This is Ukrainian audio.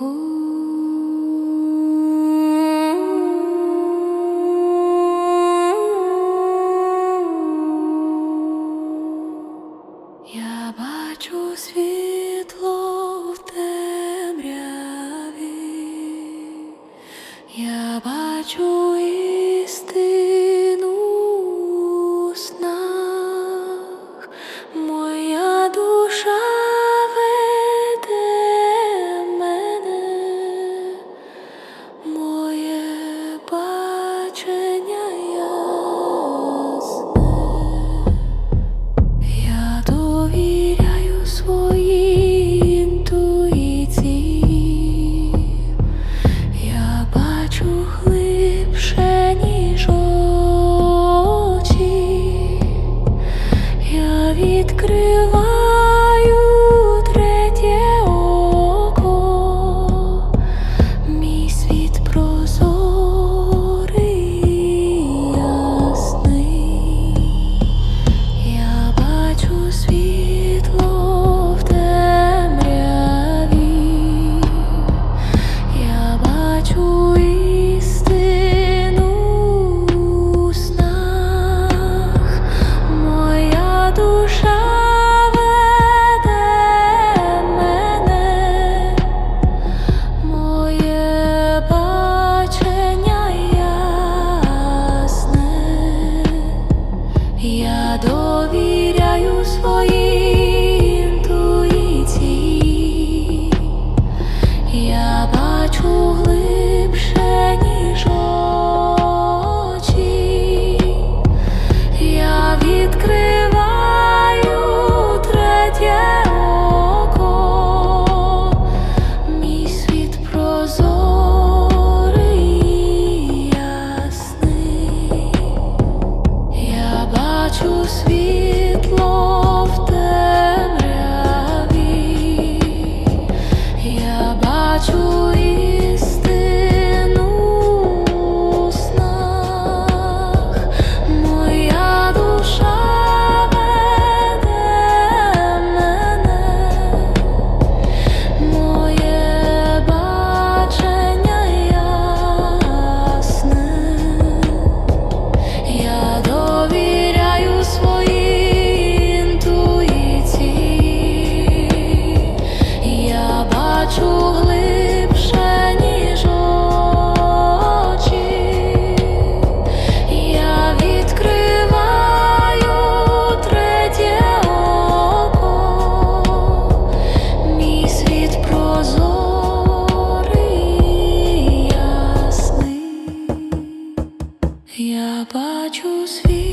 Я бачу світло в темряві, я бачу. Я Я довіряю своїй Я бачу світ